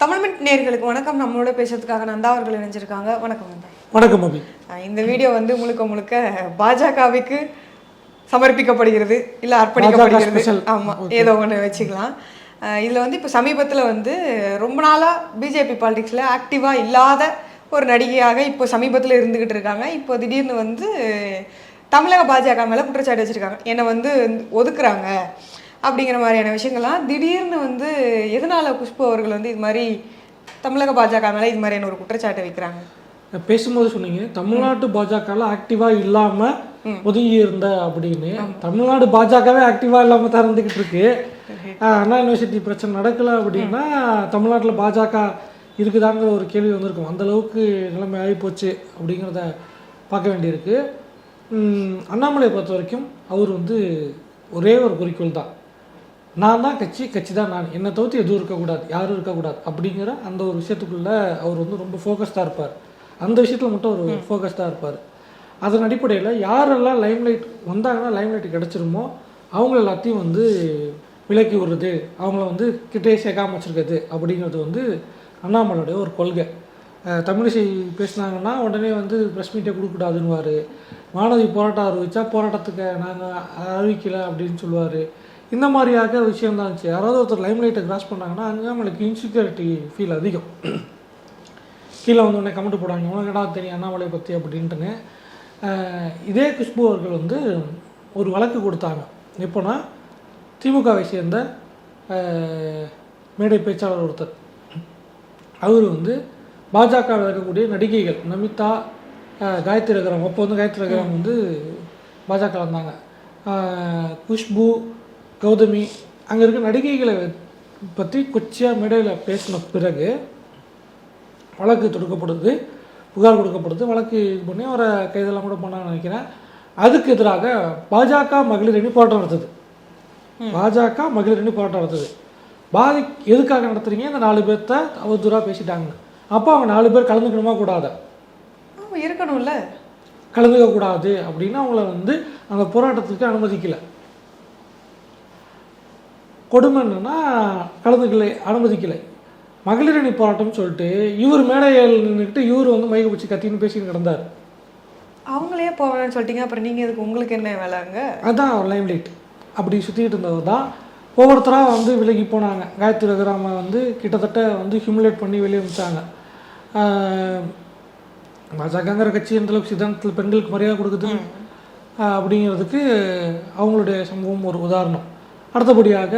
தமிழ்மிட் நேர்களுக்கு வணக்கம். நம்மளோட பேசுறதுக்காக நந்தா அவர்கள் இணைஞ்சிருக்காங்க. வணக்கம் நந்தா. வணக்கம் அபி இந்த வீடியோ வந்து முழுக்க முழுக்க பாஜகவுக்கு சமர்ப்பிக்கப்படுகிறது. இல்ல அர்ப்பணிக்கப்படுகிறது. special. ஆமா ஏதோ ஒன்று வச்சுக்கலாம். இதுல வந்து இப்போ சமீபத்துல வந்து ரொம்ப நாளா பிஜேபி பாலிடிக்ஸ்ல ஆக்டிவா இல்லாத ஒரு நடிகையாக இப்போ சமீபத்துல இருந்துகிட்டு இருக்காங்க. இப்போ திடீர்னு வந்து தமிழக பாஜக மேல குற்றச்சாட்டு வச்சிருக்காங்க. என்னை வந்து ஒதுக்குறாங்க. அப்படிங்கிற மாதிரியான விஷயங்கள்லாம் திடீர்னு வந்து எதனால குஷ்பு அவர்கள் வந்து இது மாதிரி தமிழக பாஜக மேல இது மாதிரியான ஒரு குற்றச்சாட்டு வைக்கிறாங்க? பேசும்போது சொன்னீங்க. தமிழ்நாட்டு பாஜகல ஆக்டிவா இல்லாம ஒதுங்கி இருந்த அப்படின்னு. தமிழ்நாடு பாஜகவே ஆக்டிவா இல்லாம தான் இருந்துகிட்டு இருக்கு. அண்ணா யூனிவர்சிட்டி பிரச்சனை நடக்கல அப்படின்னா தமிழ்நாட்டுல பாஜக இருக்குதாங்கிற ஒரு கேள்வி வந்திருக்கும். அந்த அளவுக்கு நிலைமை ஆகி போச்சு அப்படிங்கிறத பார்க்க வேண்டியிருக்கு. அண்ணாமலையை பொறுத்த வரைக்கும் அவர் வந்து ஒரே ஒரு குறிக்கோள் தான். நான் தான் கட்சி கட்சி தான் நான். என்னை தவிர்த்து எதுவும் இருக்கக்கூடாது யாரும் இருக்கக்கூடாது. அப்படிங்கிற அந்த ஒரு விஷயத்துக்குள்ள அவர் வந்து ரொம்ப ஃபோக்கஸ்டாக இருப்பார். அந்த விஷயத்தில் மட்டும் அவர் ஃபோக்கஸ்டாக இருப்பார். அதன் அடிப்படையில் யாரெல்லாம் லைம்லைட் வந்தாங்கன்னா லைம்லைட் கிடச்சிருமோ அவங்க எல்லாத்தையும் வந்து விலக்கி விடுறது அவங்கள வந்து கிட்டே சேர்க்காம வச்சிருக்கிறது அப்படிங்கிறது வந்து அண்ணாமலையுடைய ஒரு கொள்கை. தமிழிசை பேசுனாங்கன்னா உடனே வந்து ப்ரெஸ் மீட்டை கொடுக்கக்கூடாதுன்னுவார். மாணவி போராட்டம் அறிவிச்சா போராட்டத்துக்கு நாங்கள் அறிவிக்கல அப்படின்னு சொல்லுவார். இந்த மாதிரியாக விஷயம் தான் இருந்துச்சு. யாராவது ஒருத்தர் லைம்லைட்டை கிராஸ் பண்ணாங்கன்னா அண்ணாமலைக்கு இன்செக்யூரிட்டி ஃபீல் அதிகம். கீழே வந்து உடனே கமெண்ட் போடுவாங்க உனக்கு என்னடா தெரியும் அண்ணாமலையை பற்றி அப்படின்ட்டுன்னு. இதே குஷ்பு அவர்கள் வந்து ஒரு வழக்கு கொடுத்தாங்க. எப்போனா திமுகவை சேர்ந்த மேடை பேச்சாளர் ஒருத்தர். அவர் வந்து பாஜகவில் இருக்கக்கூடிய நடிகைகள் நமிதா காயத்ரி ரகுராம். அப்போ வந்து காயத்ரி ரகுராம் வந்து பாஜக அஹ், குஷ்பு கௌதமி அங்கே இருக்க நடிகைகளை பற்றி கொச்சியாக மேடையில் பேசின பிறகு வழக்கு தொடுக்கப்படுது புகார் கொடுக்கப்படுது வழக்கு இது பண்ணி அவரை கைதெல்லாம் கூட பண்ணாங்கன்னு நினைக்கிறேன். அதுக்கு எதிராக பாஜக மகளிர் அணி போராட்டம் நடத்துது. பாஜக மகளிர் அணி போராட்டம் நடத்துது. பாதி எதுக்காக நடத்துறீங்க? இந்த நாலு பேர்த்த அவதூறாக பேசிட்டாங்க. அப்போ அவங்க நாலு பேர் கலந்துக்கணுமா கூடாது? இருக்கணும்ல. கலந்துக்க கூடாது அப்படின்னு அவங்கள வந்து அந்த போராட்டத்துக்கு அனுமதிக்கல. கொடுமை என்னன்னா கலந்துக்கலை அனுமதிக்கலை. மகளிர் அணி போராட்டம்னு சொல்லிட்டு இவர் மேடையில் நின்றுக்கிட்டு இவர் வந்து மைக்க வச்சு கத்தின்னு பேசின்னு கிடந்தார். அவங்களே போவேன்னு சொல்லிட்டீங்க அப்புறம் நீங்க எதுக்கு உங்களுக்கு என்ன வேலைங்க அதுதான் அவர் லைம் லைட் அப்படி சுற்றிக்கிட்டு இருந்தவர் தான். ஒவ்வொருத்தராக வந்து விலகி போனாங்க. காயத்ரி ரகுராம வந்து கிட்டத்தட்ட வந்து ஹியூமிலேட் பண்ணி வெளியே அனுப்பிச்சாங்க பாஜகங்கிற கட்சி எந்த அளவுக்கு சித்தாந்தத்தில் பெண்களுக்கு மரியாதை கொடுக்குது அப்படிங்கிறதுக்கு அவங்களுடைய சம்பவம் ஒரு உதாரணம். அடுத்தபடியாக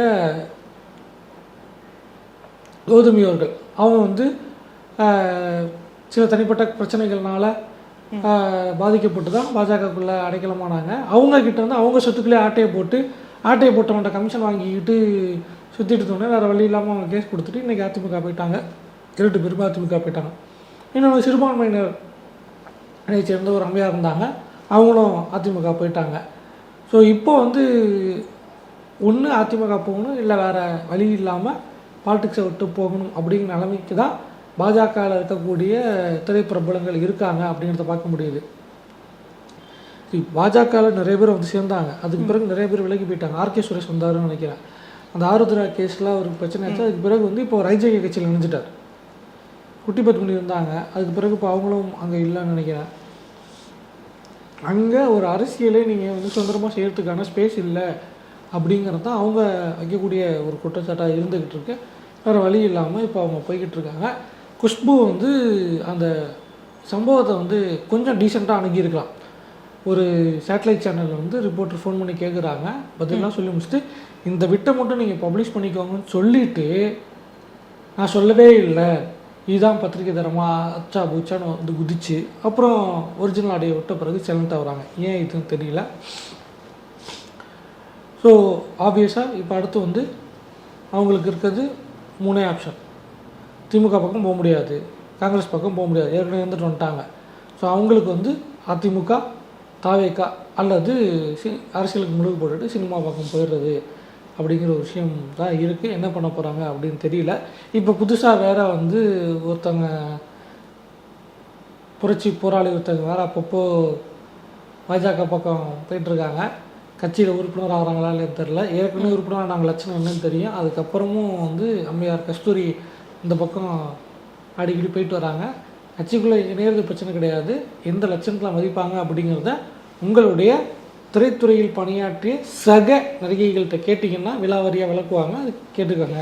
கௌதமி அவர்கள். அவங்க வந்து சில தனிப்பட்ட பிரச்சனைகள்னால பாதிக்கப்பட்டு தான் பாஜகக்குள்ளே அடைக்கலமானாங்க. அவங்க கிட்ட வந்து அவங்க சொத்துக்களே ஆட்டையை போட்டு ஆட்டையை போட்டவன்ட்ட கமிஷன் வாங்கிக்கிட்டு சுற்றிட்டு இருந்தோடனே வேறு வழி இல்லாமல் அவங்க கேஸ் கொடுத்துட்டு இன்றைக்கி அதிமுக போயிட்டாங்க. இரண்டு பேருமே அதிமுக போயிட்டாங்க. இன்னொன்று சிறுபான்மையினர் அதை சேர்ந்த ஒரு அம்மையாக இருந்தாங்க. அவங்களும் அதிமுக போயிட்டாங்க. ஸோ இப்போ வந்து ஒன்று அதிமுக போகணும் இல்லை வேறு வழி இல்லாமல் பாலிடிக்ஸை விட்டு போகணும் அப்படிங்கிற நிலைமைக்கு தான் பாஜகவில் இருக்கக்கூடிய திரைப்பிரபலங்கள் இருக்காங்க அப்படிங்கிறத பார்க்க முடியுது. பாஜகவில் நிறைய பேர் வந்து சேர்ந்தாங்க. அதுக்கு பிறகு நிறைய பேர் விலகி போயிட்டாங்க. ஆர்கே சுரேஷ் வந்தாருன்னு நினைக்கிறேன். அந்த ஆருத்ரா கேஸில் ஒரு பிரச்சனை ஆச்சு. அதுக்கு பிறகு வந்து இப்போ ரைஜக கட்சியில் நினைஞ்சிட்டார் குட்டி பத்மினி இருந்தாங்க. அதுக்கு பிறகு இப்போ அவங்களும் அங்கே இல்லைன்னு நினைக்கிறேன். அங்கே ஒரு அரசியலே நீங்கள் வந்து சுதந்திரமாக செய்கிறதுக்கான ஸ்பேஸ் இல்லை. அப்படிங்கிறது தான் அவங்க வைக்கக்கூடிய ஒரு குற்றச்சாட்டாக இருந்துக்கிட்டு இருக்கு. வேறு வழி இல்லாமல் இப்போ அவங்க போய்கிட்டு இருக்காங்க. குஷ்பு வந்து அந்த சம்பவத்தை வந்து கொஞ்சம் டீசெண்டாக அணுகியிருக்கலாம். ஒரு சேட்டலைட் சேனலில் வந்து ரிப்போர்ட்டர் ஃபோன் பண்ணி கேட்குறாங்க பதிலாம் சொல்லி முடிச்சுட்டு இந்த விட்டை மட்டும் நீங்கள் பப்ளிஷ் பண்ணிக்கோங்கன்னு சொல்லிட்டு நான் சொல்லவே இல்லை. இதுதான் பத்திரிக்கை தரமா அச்சா பூச்சான்னு வந்து குதிச்சு அப்புறம் ஒரிஜினல் ஆடியோ விட்ட பிறகு சைலண்ட் ஆகுறாங்க ஏன் இதுன்னு தெரியல. ஸோ ஆப்வியஸாக இப்போ அடுத்து வந்து அவங்களுக்கு இருக்கிறது மூணே ஆப்ஷன் திமுக பக்கம் போக முடியாது. காங்கிரஸ் பக்கம் போக முடியாது. ஏற்கனவே இருந்துட்டு வந்துட்டாங்க. ஸோ அவங்களுக்கு வந்து அதிமுக தாவேக்கா அல்லது சி அரசியலுக்கு முழுகு போட்டுட்டு சினிமா பக்கம் போயிடுறது அப்படிங்கிற ஒரு விஷயம் தான் இருக்குது என்ன பண்ண போகிறாங்க அப்படின்னு தெரியல. இப்போ புதுசாக வேற வந்து ஒருத்தங்க புரட்சி போராளி ஒருத்தங்க வேறு அப்பப்போ பாஜக பக்கம் போயிட்டுருக்காங்க கட்சியில் உறுப்பினர் ஆகிறாங்களா இல்லைன்னு தெரில ஏற்கனவே உறுப்பினர் நாங்கள் லட்சணம் என்னன்னு தெரியும். அதுக்கப்புறமும் வந்து அம்மையார் கஸ்தூரி இந்த பக்கம் அடிக்கடி போயிட்டு வராங்க. கட்சிக்குள்ளே இணையிறது பிரச்சனை கிடையாது. எந்த லட்சணத்தில் மதிப்பாங்க அப்படிங்கிறத உங்களுடைய திரைத்துறையில் பணியாற்றிய சக நடிகைகள்கிட்ட கேட்டிங்கன்னா விலாவரியாக விளக்குவாங்க. அது கேட்டுக்கோங்க.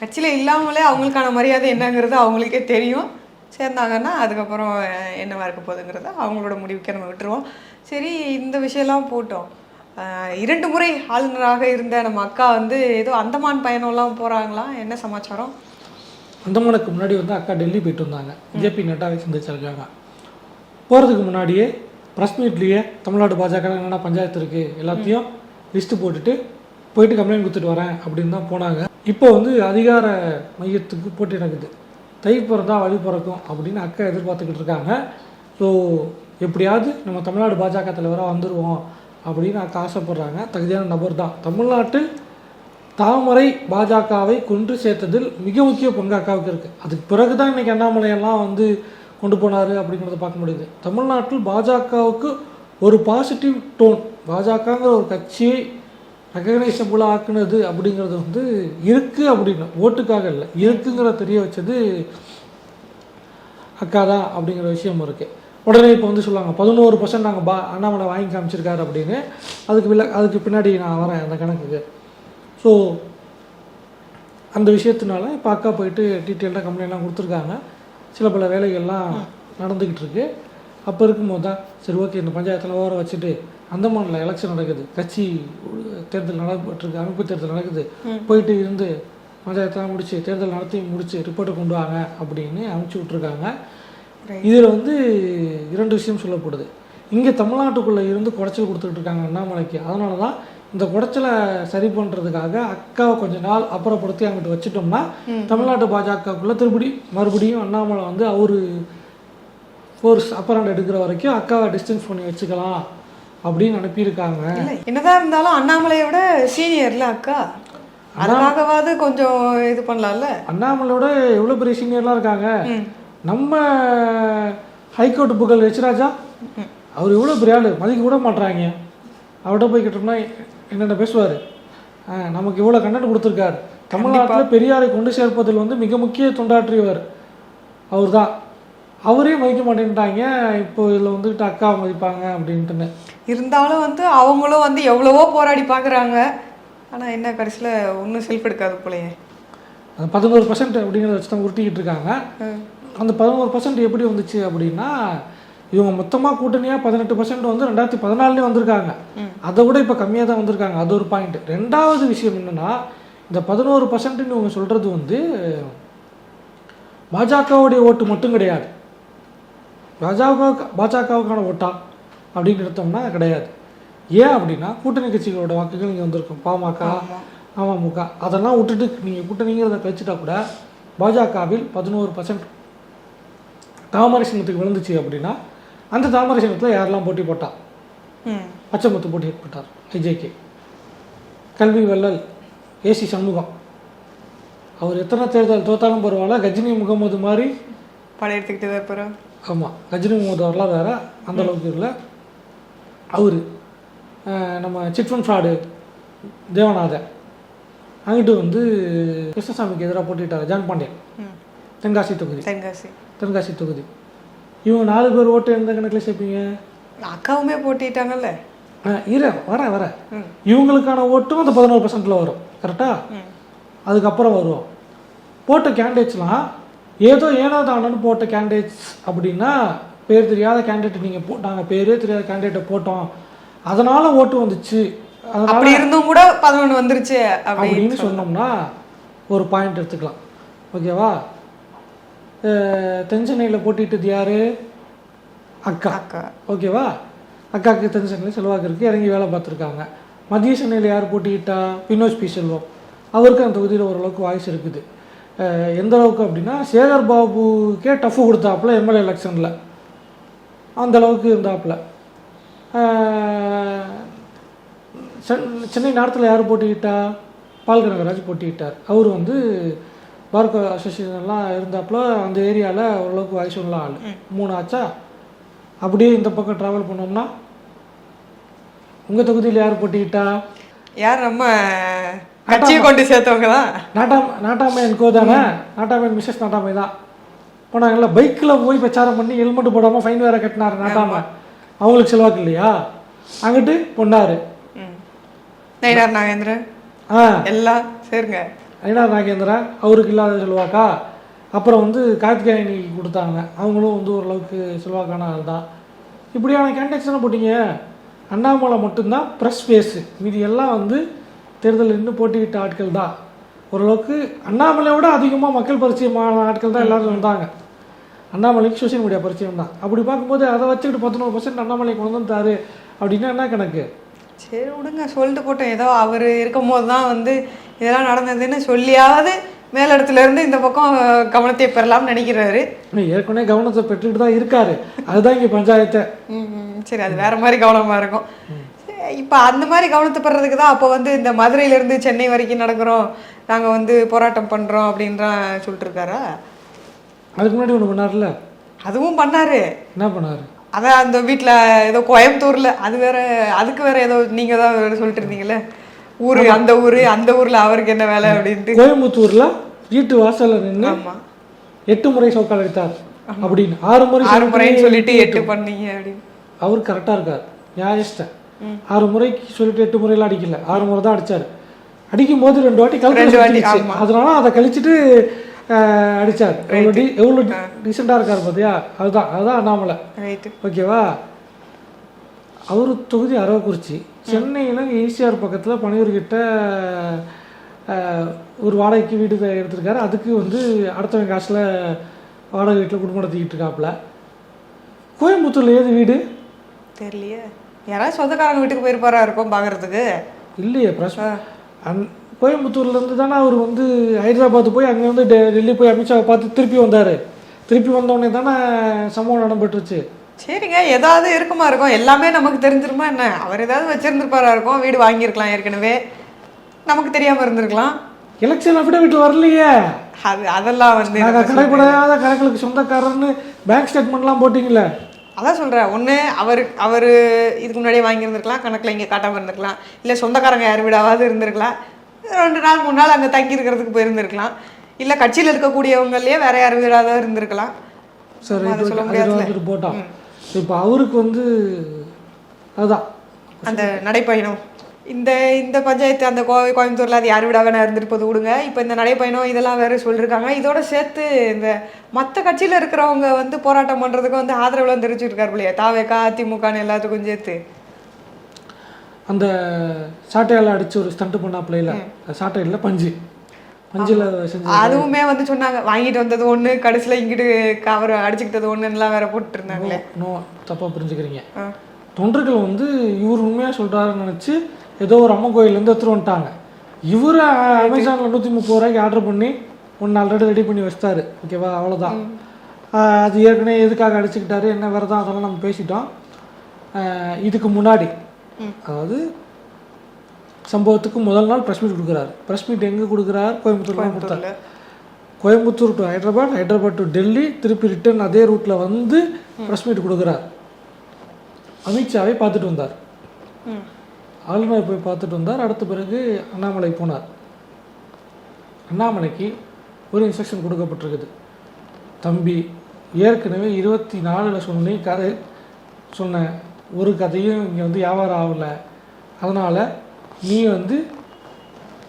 கட்சியில் இல்லாமலே அவங்களுக்கான மரியாதை என்னங்கிறது அவங்களுக்கே தெரியும். சேர்ந்தாங்கன்னா அதுக்கப்புறம் அஹ், என்னவா இருக்க போகுதுங்கிறத அவங்களோட முடிவுக்கே நம்ம விட்டுருவோம். சரி இந்த விஷயம்லாம் போட்டோம். இரண்டு முறை ஆளுநராக இருந்த நம்ம அக்கா வந்து ஏதோ அந்தமான் பயணம்லாம் போகிறாங்களாம் என்ன சமாச்சாரம்? அந்தமானுக்கு முன்னாடி வந்து அக்கா டெல்லி போயிட்டு வந்தாங்க. ஜேபி நட்டாவை சந்திச்சிருக்காங்க போகிறதுக்கு முன்னாடியே ப்ரெஸ் மீட்லேயே தமிழ்நாடு பாஜக என்னென்ன பஞ்சாயத்து இருக்குது எல்லாத்தையும் லிஸ்ட்டு போட்டுட்டு போயிட்டு கம்ப்ளைண்ட் கொடுத்துட்டு வரேன் அப்படின்னு தான் போனாங்க. இப்போ வந்து அதிகார மையத்துக்கு போட்டி நடக்குது. தை பிறந்தா வழி பிறக்கும் அப்படின்னு அக்கா எதிர்பார்த்துக்கிட்டு இருக்காங்க. ஸோ எப்படியாவது நம்ம தமிழ்நாடு பாஜக தலைவராக வந்துடுவோம் அப்படின்னு அக்கா ஆசைப்படுறாங்க. தகுதியான நபர் தான். தமிழ்நாட்டில் தாமரை பாஜகவை கொன்று சேர்த்ததில் மிக முக்கிய பங்கு அக்காவுக்கு இருக்குது அதுக்கு பிறகு தான் இன்றைக்கி அண்ணாமலையெல்லாம் வந்து கொண்டு போனார் அப்படிங்கிறத பார்க்க முடியுது. தமிழ்நாட்டில் பாஜகவுக்கு ஒரு பாசிட்டிவ் டோன் பாஜகங்கிற ஒரு கட்சியை ரெக்கக்னைசபிளாக ஆக்குனது அப்படிங்கிறது வந்து இருக்குது அப்படின்னு. ஓட்டுக்காக இல்லை இருக்குங்கிற தெரிய வச்சது அக்கா தான் அப்படிங்கிற விஷயம் இருக்குது உடனே இப்போ வந்து சொல்லுவாங்க பதினோரு பர்சன்ட் நாங்கள் பா அண்ணாமலை வாங்கி காமிச்சிருக்காரு அப்படின்னு. அதுக்கு வில அதுக்கு பின்னாடி நான் வரேன் அந்த கணக்குக்கு. ஸோ அந்த விஷயத்தினால இப்போ அக்கா போயிட்டு டீட்டெயில்டாக கம்ப்ளைண்ட்லாம் கொடுத்துருக்காங்க. சில பல வேலைகள்லாம் நடந்துக்கிட்டு இருக்கு. அப்போ இருக்கும்போது தான் சரி ஓகே இந்த பஞ்சாயத்தில் ஓர வச்சுட்டு அந்தமானில் எலெக்ஷன் நடக்குது. கட்சி தேர்தல் நடைபெற்றிருக்கு அமைப்பு தேர்தல் நடக்குது. போயிட்டு இருந்து பஞ்சாயத்தெல்லாம் முடிச்சு தேர்தல் நடத்தி முடிச்சு ரிப்போர்ட்டை கொண்டு வாங்க அப்படின்னு அனுப்பிச்சி விட்ருக்காங்க இதில் வந்து இரண்டு விஷயம் சொல்லப்படுது. இங்கே தமிழ்நாட்டுக்குள்ளே இருந்து குடைச்சல் கொடுத்துட்டு இருக்காங்க அண்ணாமலைக்கு. அதனால தான் இந்த குடைச்சலை சரி பண்ணுறதுக்காக அக்காவை கொஞ்ச நாள் அப்புறப்படுத்தி அங்கிட்டு வச்சுட்டோம்னா தமிழ்நாட்டு பாஜகவுக்குள்ளே திருப்படி மறுபடியும் அண்ணாமலை வந்து அவர் ஃபோர்ஸ் அப்பராண்ட் எடுக்கிற வரைக்கும் அக்காவை டிஸ்டன்ஸ் பண்ணி வச்சுக்கலாம் அப்படின்னு அனுப்பியிருக்காங்க. என்னதான் இருந்தாலும் அண்ணாமலையை விட சீனியர்ல அக்கா. அதுக்காகவாது கொஞ்சம் இது பண்ணலாம்ல? அண்ணாமலையோட எவ்வளோ பெரிய சீனியர்லாம் இருக்காங்க. நம்ம ஹைகோர்ட் புகழ் வச்சுராஜா அவர் எவ்வளோ பெரிய ஆள் மதிக்க கூட மாட்றாங்க. அவர்கிட்ட போய் கேட்டோம்னா என்னென்ன பேசுவார்? நமக்கு இவ்வளோ கண்டென்ட் கொடுத்துருக்காரு. தமிழ்நாட்டில் பெரியாரை கொண்டு சேர்ப்பதில் வந்து மிக முக்கிய தொண்டாற்றியவர் அவர் தான் அவரே மதிக்க மாட்டேன்ட்டாங்க. இப்போ இதில் வந்துட்டு அக்கா மதிப்பாங்க அப்படின்ட்டுன்னு. இருந்தாலும் வந்து அவங்களும் வந்து எவ்வளவோ போராடி பார்க்குறாங்க. ஆனால் என்ன கடைசியில் ஒன்றும் செல்ஃப் எடுக்காது போலயே பதினோரு பர்சன்ட் அப்படிங்கிறத வச்சு தான் உருட்டிக்கிட்டு இருக்காங்க. அந்த பதினோரு பர்சன்ட் எப்படி வந்துச்சு அப்படின்னா இவங்க மொத்தமாக கூட்டணியாக பதினெட்டு பர்சன்ட் வந்து ரெண்டாயிரத்தி பதினாலுலேயே வந்திருக்காங்க. அதை விட இப்போ கம்மியாக தான் வந்திருக்காங்க. அது ஒரு பாயிண்ட் ரெண்டாவது விஷயம் என்னன்னா இந்த பதினோரு பர்சன்ட்னு இவங்க சொல்கிறது வந்து பாஜகவுடைய ஓட்டு மட்டும் கிடையாது. பாஜக பாஜகவுக்கான ஓட்டா அப்படின்னு எடுத்தோம்னா கிடையாது. ஏன் அப்படின்னா கூட்டணி கட்சிகளோட வாக்குகள் இங்கே வந்திருக்கும். பாமக அமமுக அதெல்லாம் விட்டுட்டு நீங்கள் கூட்டணிங்கிறத கழிச்சிட்டா கூட பாஜகவில் பதினோரு பர்சன்ட் தாமரை சின்னத்துக்கு விழுந்துச்சு அப்படின்னா அந்த தாமரை சின்னத்தில் யாரெல்லாம் போட்டி போட்டா? பச்சைமுத்து போட்டி போட்டார் ஐஜேகே கல்வி வள்ளல் ஏசி சண்முகம். அவர் எத்தனை தேர்தல் தோத்தாலும் பரவாயில்ல கஜினி முகமது மாதிரி படையெடுத்துக்கிட்டு தான் இருப்பாரு? ஆமாம் கஜினி முகமது வரலாம் வேற அந்த அளவுக்கு இல்லை. அவர் நம்ம சிட்ஃபண்ட் ஃப்ராடு தேவநாதன். அங்கிட்டு வந்து கிருஷ்ணசாமிக்கு எதிராக போட்டிட்டார் ஜான் பாண்டியன். தென்காசி தொகுதி. தென்காசி. தென்காசி தொகுதி. இவங்க நாலு பேர் ஓட்டு எந்த கணக்கில் சேர்ப்பீங்க? அக்காவுமே போட்டிட்டாங்கல்ல. ஆ, இரு வரேன் வரேன். இவங்களுக்கான ஓட்டும் அந்த பதினோரு பர்சன்டில் வரும். கரெக்டா அதுக்கப்புறம் வருவோம். போட்ட கேண்டிடேட்ஸ்லாம் ஏதோ ஏனோ தானோன்னு போட்ட கேண்டிடேட்ஸ் அப்படின்னா பேர் தெரியாத கேண்டிடேட் நீங்கள் போ நாங்கள் பேரே தெரியாத கேண்டிடேட்டை போட்டோம். அதனால் ஓட்டு வந்துச்சு. அப்படி இருந்தும் கூட பதினொன்று வந்துருச்சு அப்படி அப்படின்னு சொன்னோம்னா ஒரு பாயிண்ட் எடுத்துக்கலாம். ஓகேவா அஹ், தென் சென்னையில் போட்டிட்டது யாரு? அக்கா. அக்கா. ஓகேவா? அக்காவுக்கு தென் சென்னையில் செல்வாக்கு இருக்குது இறங்கி வேலை பார்த்துருக்காங்க. மத்திய சென்னையில் யார் போட்டிக்கிட்டா வினோத் பி. செல்வம். அவருக்கு அந்த தொகுதியில் ஓரளவுக்கு வாய்ஸ் இருக்குது. எந்த அளவுக்கு அப்படின்னா சேகர் பாபுக்கே டஃப் கொடுத்தாப்புல எம்எல்ஏ எலெக்ஷனில் அந்த அளவுக்கு இருந்தாப்புல. சென்- சென்னை நார்த்தில் யார் போட்டிக்கிட்டா பால் கனகராஜ் போட்டிக்கிட்டார் அவர் வந்து பார்க்க அசோசியேஷன்லாம் இருந்தாப்புல அந்த ஏரியாவில் ஓரளவுக்கு வயசு உள்ள ஆள். மூணு ஆச்சா? அப்படியே இந்த பக்கம் ட்ராவல் பண்ணோம்னா உங்கள் தொகுதியில் யார் போட்டிக்கிட்டா யார் நம்ம கட்சியை கொண்டு சேர்த்தவங்க தான் நாட்டாம நாட்டாமையன் கோ தானே? நாட்டாமையன் மிஸ்ஸஸ் நாட்டாமை தான். போனாங்கல்ல பைக்கில் போய் பிரச்சாரம் பண்ணி ஹெல்மெட் போடாமல் ஃபைன் வேற கட்டினாரு நாட்டாம. அவங்களுக்கு செலவாக்கு இல்லையா? அங்கிட்டு பொண்ணாரு. ம். நயினார் நாகேந்திரன். ஆ. எல்லாம் சேருங்க. ஐநா நாகேந்திரன் அவருக்கு இல்லாத செல்வாக்கா? அப்புறம் வந்து கார்த்திகாயனிக்கு கொடுத்தாங்க. அவங்களும் வந்து ஓரளவுக்கு செல்வாக்கான ஆள் தான். இப்படியான கேண்டக்ஸ் போட்டிங்க? அண்ணாமலை மட்டும்தான் ப்ரெஸ் ஃபேஸு மீதி எல்லாம் வந்து தேர்தலில் நின்று போட்டியிட்ட ஆட்கள் தான். ஓரளவுக்கு அண்ணாமலையை விட அதிகமாக மக்கள் பரிச்சயமான ஆட்கள் தான் எல்லோரும் வந்தாங்க. அண்ணாமலைக்கு சோஷியல் மீடியா பரிச்சயம் தான். அப்படி பார்க்கும்போது அதை வச்சுக்கிட்டு பத்தொன்பது பர்சன்ட் அண்ணாமலை கொண்டு வந்தாரு அப்படின்னா என்ன கணக்கு? சரி விடுங்க சொல்லிட்டு போட்டோம் ஏதோ அவர் இருக்கும் போது தான் வந்து இதெல்லாம் நடந்ததுன்னு சொல்லியாவது மேலிடத்துல இருந்து இந்த பக்கம் கவனத்தை பெறலாம்னு நினைக்கிறாரு. ஏற்கனவே கவனத்தை பெற்றுக்கிட்டு தான் இருக்காரு. அதுதான் இங்கே பஞ்சாயத்தை. சரி அது வேற மாதிரி கவனமா இருக்கும். இப்ப அந்த மாதிரி கவனத்தை பெறதுக்கு தான் அப்போ வந்து இந்த மதுரையில இருந்து சென்னை வரைக்கும் நடக்கிறோம். நாங்க வந்து போராட்டம் பண்றோம் அப்படின்றான் சொல்லிட்டு இருக்காரா அதுக்கு முன்னாடி ஒன்று பண்ணார்ல அதுவும் பண்ணாரு. என்ன பண்ணாரு? அதான் அந்த வீட்ல ஏதோ கோயம்புத்தூர்ல. அது வேற அதுக்கு வேற ஏதோ நீங்க தான் வேற சொல்லிட்டு இருந்தீங்கல்ல? ஊரு அந்த ஊரு அந்த ஊர்ல அவருக்கு என்ன வேலை அப்படின்ட்டு. கோயம்புத்தூர்ல வீட்டு வாசல்ல நின்று எட்டு முறை சோக்கால் அடித்தார் அப்படின்னு. ஆறு முறை ஆறு முறைன்னு சொல்லிட்டு எட்டு பண்ணீங்க அப்படின்னு. அவர் கரெக்டா இருக்கார். நியாயஸ்ட ஆறு முறைக்கு சொல்லிட்டு எட்டு முறையெல்லாம் அடிக்கல. ஆறு முறை தான் அடிச்சாரு. அடிக்கும் போது ரெண்டு வாட்டி வாட்டி அதனால அதை கழிச்சிட்டு அடிச்சார். எவ்வளோ டி எவ்வளோ டீசெண்டாக இருக்கார் பார்த்தியா அதுதான் அதுதான் அண்ணாமலை ஓகேவா அவர் தொகுதி அரவக்குறிச்சி சென்னையில் ஈசிஆர் பக்கத்தில் பனையூர்கிட்ட ஒரு வாடகைக்கு வீடு எடுத்திருக்காரு. அதுக்கு வந்து அடுத்தவங்க காசில் வாடகை வீட்டில் குடும்பம் நடத்திக்கிட்டு இருக்காப்புல. கோயம்புத்தூர்ல ஏது வீடு? தெரியலையே. யாராவது சொந்தக்காரங்க வீட்டுக்கு போயிருப்பாரா இருக்கும் பாக்குறதுக்கு? இல்லையே பிரஸ் அந் கோயம்புத்தூர்லேருந்து தானே அவர் வந்து ஹைதராபாத் போய் அங்கே வந்து டெ- டெல்லி போய் அமித்ஷாவை பார்த்து திருப்பி வந்தார். திருப்பி வந்தோடனே தானே சம்பவம் நடைபெற்றுச்சு சரிங்க ஏதாவது இருக்குமா இருக்கும்? எல்லாமே நமக்கு தெரிஞ்சிருமா என்ன? அவர் ஏதாவது வச்சிருந்துருப்பாரா இருக்கும்? வீடு வாங்கியிருக்கலாம் ஏற்கனவே. நமக்கு தெரியாம இருந்திருக்கலாம். எலெக்ஷன் அஃபிடவிட் வரலையே. அது அதெல்லாம் வந்து நாங்கள் கடைப்படாத கணக்குகளுக்கு சொந்தக்காரர்னு பேங்க் ஸ்டேட்மெண்ட்லாம் போட்டிங்களே அதான் சொல்றேன். ஒண்ணு அவர் அவர் இதுக்கு முன்னாடியே வாங்கியிருந்திருக்கலாம் கணக்குல இங்க காட்டாம இருந்திருக்கலாம். இல்ல சொந்தக்காரங்க யார் வீடாவது இருந்திருக்கலாம். ரெண்டு நாள் மூணு நாள் அங்க தங்கி இருக்கிறதுக்கு போயிருந்திருக்கலாம். இல்ல கட்சியில இருக்கக்கூடியவங்களே வேற யார் வீடாவது இருந்திருக்கலாம். சரி சொல்ல. வந்துட்டு போட்டோம். இப்போ அவருக்கு வந்து அதுதான் அந்த நடைப்பயணம். இந்த இந்த பஞ்சாயத்து அந்த கோவை கோயம்புத்தூர்ல அது யார் விடா வேணா இருந்துட்டு போது விடுங்க. இப்போ இந்த நடைப்பயணம் இதெல்லாம் வேற சொல்லியிருக்காங்க இதோட சேர்த்து இந்த மற்ற கட்சியில இருக்கிறவங்க வந்து போராட்டம் பண்றதுக்கு வந்து ஆதரவுலாம் தெரிவிச்சிருக்காரு இல்லையா தாவேக்கா அதிமுகன்னு எல்லாத்துக்கும் சேர்த்து. அந்த சாட்டையால் அடிச்சு ஒரு ஸ்டண்ட் பண்ணா பிள்ளைல சாட்டை இல்லை பஞ்சு. அதுவுமே வந்து சொன்னாங்க வாங்கிட்டு வந்தது ஒண்ணு கடைசியில இங்கிட்டு கவர் அடிச்சுக்கிட்டது ஒண்ணுலாம் வேற போட்டு இருந்தாங்களே நோ தப்பாக புரிஞ்சுக்கிறீங்க. தொண்டர்கள் வந்து இவர் உண்மையாக சொல்கிறாருன்னு நினச்சி ஏதோ ஒரு அம்மன் கோயிலேருந்து எடுத்துட்டு வந்துட்டாங்க. இவர் அமேசானில் நூற்றி முப்பது ரூபாய்க்கு ஆர்டர் பண்ணி ஒன்று ஆல்ரெடி ரெடி பண்ணி வச்சிட்டாரு. ஓகேவா அவ்வளோதான் அது ஏற்கனவே எதுக்காக அடிச்சுக்கிட்டாரு என்ன விரதம் அதெல்லாம் நம்ம பேசிட்டோம். இதுக்கு முன்னாடி. அதாவது சம்பவத்துக்கு முதல் நாள் ப்ரெஸ் மீட் கொடுக்குறாரு. ப்ரெஸ் மீட் எங்கே கொடுக்குறாரு? கோயம்புத்தூர்ல தான் கொடுத்தாரு. கோயம்புத்தூர் டு ஹைதராபாத் ஹைதராபாத் டு டெல்லி திருப்பி ரிட்டர்ன் அதே ரூட்டில் வந்து ப்ரெஸ் மீட் கொடுக்குறார். அமித்ஷாவை பார்த்துட்டு வந்தார். ஆளுநர் போய் பார்த்துட்டு வந்தார். அடுத்த பிறகு அண்ணாமலை போனார். அண்ணாமலைக்கு ஒரு இன்ஸ்ட்ரக்ஷன் கொடுக்கப்பட்டிருக்குது. தம்பி ஏற்கனவே இருபத்தி நாலில் சொன்னி கதை சொன்ன ஒரு கதையும் இங்கே வந்து வியாபாரம் ஆகலை. அதனால் நீ வந்து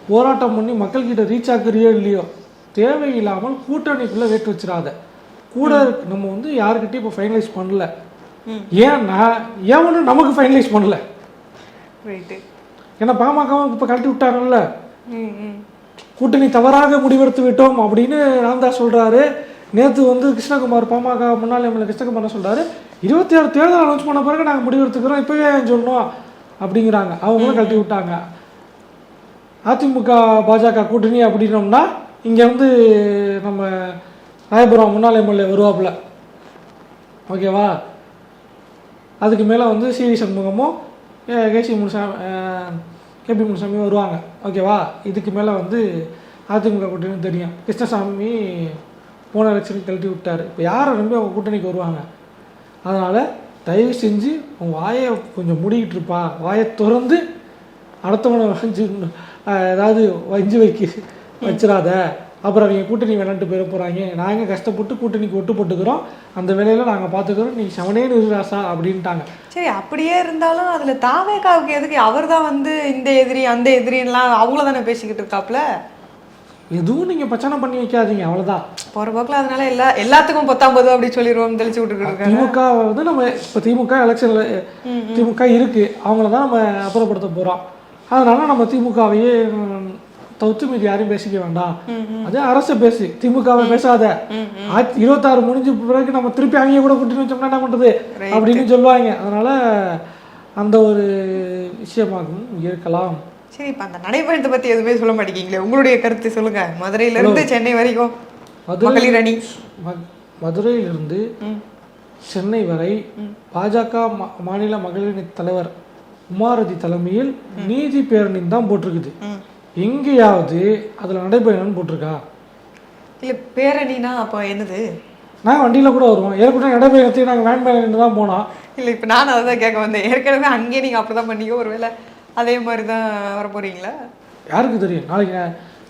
போராட்டம் பண்ணி மக்கள்கிட்ட ரீச் ஆக்குறியோ இல்லையோ? தேவையில்லாமல் கூட்டணிக்குள்ளே வேட்டு வச்சிடாத கூட இருக்கு- நம்ம வந்து யாருக்கிட்டையும் இப்போ ஃபைனலைஸ் பண்ணல. ஏன்னா ஏவனும் நமக்கு ஃபைனலைஸ் பண்ணல? ஏன்னா பாமகவும் இப்போ கழட்டி விட்டாங்கல்ல? கூட்டணி தவறாக முடிவெடுத்து விட்டோம் அப்படின்னு ராம்தாஸ் சொல்றாரு. நேற்று வந்து கிருஷ்ணகுமார் பாமக முன்னாள் எம்எல்ஏ கிருஷ்ணகுமார் சொல்றாரு? இருபத்தி ஆறு தேர்தல் அனௌன்ஸ் பண்ண பிறகு நாங்கள் முடிவெடுத்துக்கிறோம். இப்போவே ஏன் சொல்லணும் அப்படிங்கிறாங்க. அவங்களும் கழட்டி விட்டாங்க அதிமுக பாஜக கூட்டணி அப்படின்னோம்னா இங்கே வந்து நம்ம ராயபுரம் முன்னாள் எம்எல்ஏ வருவாப்புல. ஓகேவா? அதுக்கு மேலே வந்து சிவி சண்முகமும் கேசி முனுசாமி கேபி முனுசாமி வருவாங்க. ஓகேவா? இதுக்கு மேலே வந்து அதிமுக கூட்டணி தெரியும். கிருஷ்ணசாமி போன எலெக்ஷனுக்கு கழட்டி விட்டார் இப்போ யாரை நம்பி அவங்க கூட்டணிக்கு வருவாங்க? அதனால் தயவு செஞ்சு உன் வாயை கொஞ்சம் மூடிக்கிட்டு இருப்பா வாயை திறந்து அடுத்தவனை வஞ்சி ஏதாவது வஞ்சி வைக்க வச்சிடாத. அப்புறம் அவங்க கூட்டணி விளாண்டு போயிட போகிறாங்க நாங்கள் கஷ்டப்பட்டு கூட்டணிக்கு ஒட்டு போட்டுக்கிறோம். அந்த வேலையில நாங்கள் பார்த்துக்கிறோம் நீ சவனே நிறுராசா அப்படின்ட்டாங்க. சரி அப்படியே இருந்தாலும் அதில் தாவேக்காவுக்கு எதுக்கு? அவர் தான் வந்து இந்த எதிரி அந்த எதிரின்லாம் அவங்கள தானே பேசிக்கிட்டு இருக்காப்ல? எதுவும் நீங்கள் பிரச்சனை பண்ணி வைக்காதீங்க அவ்வளோதான் போற போக்குல அதனால எல்லா எல்லாத்துக்கும் பத்தாம் பொது அப்படி சொல்லிடுவோம் தெளிச்சு விட்டுக்கிட்டு இருக்காங்க திமுக வந்து நம்ம இப்போ திமுக எலெக்ஷன்ல திமுக இருக்கு அவங்கள தான் நம்ம அப்புறப்படுத்த போறோம். அதனால நம்ம திமுகவையே ம், தவிர்த்து மீதி யாரையும் பேசிக்க வேண்டாம். அதே அரசு பேசு திமுகவை பேசாத. இருபத்தாறு முடிஞ்ச பிறகு நம்ம திருப்பி அங்கேயே கூட கூட்டிட்டு வச்சோம்னா என்ன பண்றது? அப்படின்னு சொல்லுவாங்க. அதனால அந்த ஒரு விஷயமாகவும் இருக்கலாம். சரி இப்ப அந்த நடைபயணத்தை பத்தி எதுவுமே சொல்ல மாட்டேங்கிறீங்களே. உங்களுடைய கருத்து சொல்லுங்க. மதுரையில இருந்து சென்னை வரைக்கும். மகளிர் அணி. மதுரையிலிருந்து சென்னை வரை பாஜக மாநில மகளிர் தலைவர் உமாரதி தலைமையில் நீதி பேரணின்னு தான் போட்டிருக்குது. எங்கேயாவது அதில் நடைபயணம்னு போட்டிருக்கா? இல்ல பேரணினா அப்போ என்னது? நாங்கள் வண்டியில் கூட வருவோம் ஏற்கனவே நடைபயணத்தையும் நாங்கள் வேன் பயணம் தான் போனோம். இல்ல இப்ப நான் அதை தான் கேட்க வந்தேன். ஏற்கனவே அங்கேயே நீங்க அப்படிதான் பண்ணீங்க. ஒருவேளை அதே மாதிரி தான் வர போறீங்களா யாருக்கு தெரியும்? நாளைக்கு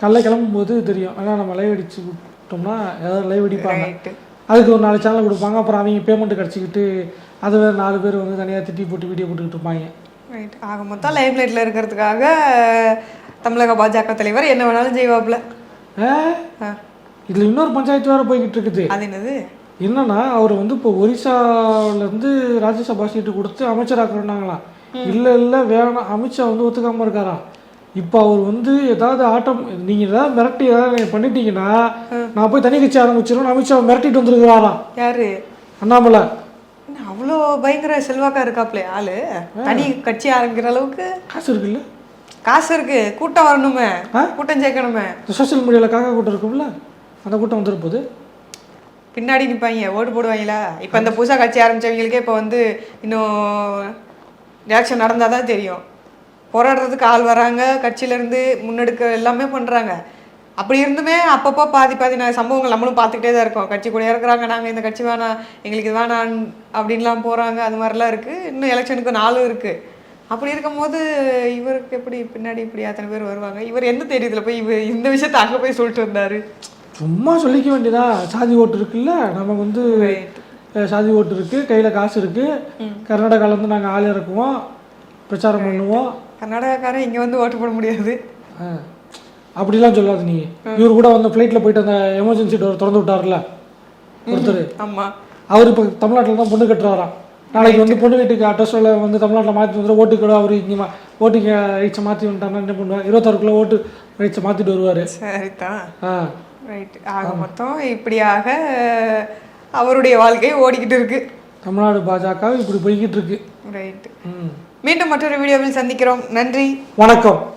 காலைல கிளம்பும்போது தெரியும். ஆனால் நம்ம லைவ் அடிச்சு விட்டோம்னா ஏதாவது லைவ் அடிப்பாங்க. அதுக்கு ஒரு நாலு சேனல் கொடுப்பாங்க. அப்புறம் அவங்க பேமெண்ட் கிடச்சிக்கிட்டு அது வேறு நாலு பேர் வந்து தனியாக திட்டி போட்டு வீடியோ போட்டுக்கிட்டு இருப்பாங்க. ரைட் ஆக மொத்தம் லைம்லைட்டில் இருக்கிறதுக்காக தமிழக பாஜக தலைவர் என்ன வேணாலும் செய்வாப்புல. இதில் இன்னொரு பஞ்சாயத்து வேறு போய்கிட்டு இருக்குது. அது என்னது? என்னன்னா அவர் வந்து இப்போ ஒரிசாலேருந்து ராஜ்யசபா சீட்டு கொடுத்து அமைச்சராக்குறாங்களாம் இல்லை இல்லை வேணாம். அமித்ஷா வந்து ஒத்துக்காம இருக்காராம் இப்போ அவர் வந்து ஏதாவது ஆட்டம் நீங்கள் ஏதாவது மிரட்டி ஏதாவது பண்ணிட்டீங்கன்னா நான் போய் தனி கட்சி ஆரம்பிச்சிடும் அமித்ஷா மிரட்டிட்டு வந்துருக்கிறாராம் யாரு? அண்ணாமலை. அவ்வளோ பயங்கர செல்வாக்கா இருக்காப்லே ஆளு. தனி கட்சி ஆரம்பிக்கிற அளவுக்கு. காசு இருக்குல்ல காசு இருக்கு. கூட்டம் வரணுமே? கூட்டம் சேர்க்கணுமே சோஷியல் மீடியாவில் காக்கா கூட்டம் இருக்கும்ல? அந்த கூட்டம் வந்துருப்போது பின்னாடி நிற்பாங்க ஓட்டு போடுவாங்களா? இப்போ இந்த புதுசா கட்சி ஆரம்பிச்சவங்களுக்கே இப்போ வந்து இன்னும் எலெக்ஷன் நடந்தால் தான் தெரியும். போராடுறதுக்கு ஆள் வராங்க கட்சியிலேருந்து முன்னெடுக்க எல்லாமே பண்ணுறாங்க அப்படி இருந்துமே அப்பப்போ பாதி பாதி நான் சம்பவங்கள் நம்மளும் பார்த்துக்கிட்டே தான் இருக்கோம். கட்சி கூட இருக்கிறாங்க நாங்கள் இந்த கட்சி வேணாம் எங்களுக்கு இது வேணாம் அப்படின்லாம் போகிறாங்க அது மாதிரிலாம் இருக்குது இன்னும் எலெக்ஷனுக்கு நாளும் இருக்குது அப்படி இருக்கும்போது இவருக்கு எப்படி பின்னாடி இப்படி அத்தனை பேர் வருவாங்க? இவர் என்ன தெரியுதுல போய் இவர் இந்த விஷயத்த அங்கே போய் சொல்லிட்டு வந்தாரு? சும்மா சொல்லிக்க வேண்டியதா? சாதி ஓட்டு இருக்குல்ல? நமக்கு வந்து சாதி ஓட்டு இருக்கு கையில் காசு இருக்கு. கர்நாடகால இருந்து நாங்கள் ஆள் இறக்குவோம் பிரச்சாரம் பண்ணுவோம். கர்நாடகாக்காரன் இங்கே வந்து ஓட்டு போட முடியாது. அப்படிலாம் சொல்லாது நீ. இவர் கூட வந்து ஃப்ளைட்டில் போயிட்டு அந்த எமர்ஜென்சி டோர் திறந்து விட்டார்ல ஒருத்தர். ஆமாம் அவர் இப்போ தமிழ்நாட்டில் தான் பொண்ணு கட்டுறாராம். நாளைக்கு வந்து பொண்ணு வீட்டுக்கு அட்ரஸில் வந்து தமிழ்நாட்டில் மாற்றி வந்துடும் ஓட்டு கூட அவர் இங்கே மா ஓட்டுக்கு ரைட்ஸை மாற்றி வந்துட்டாருன்னா என்ன பண்ணுவார்? இருபத்தாறுக்குள்ளே ஓட்டு ரைட்ஸை மாற்றிட்டு வருவார். சரிதான். ஆ. ரைட் ஆக மொத்தம் இப்படியாக அவருடைய வாழ்க்கை ஓடிக்கிட்டு இருக்கு. தமிழ்நாடு பாஜக இப்படி போய்கிட்டு இருக்கு. ரைட் ம். மீண்டும் மற்றொரு வீடியோவில் சந்திக்கிறோம். நன்றி. வணக்கம்.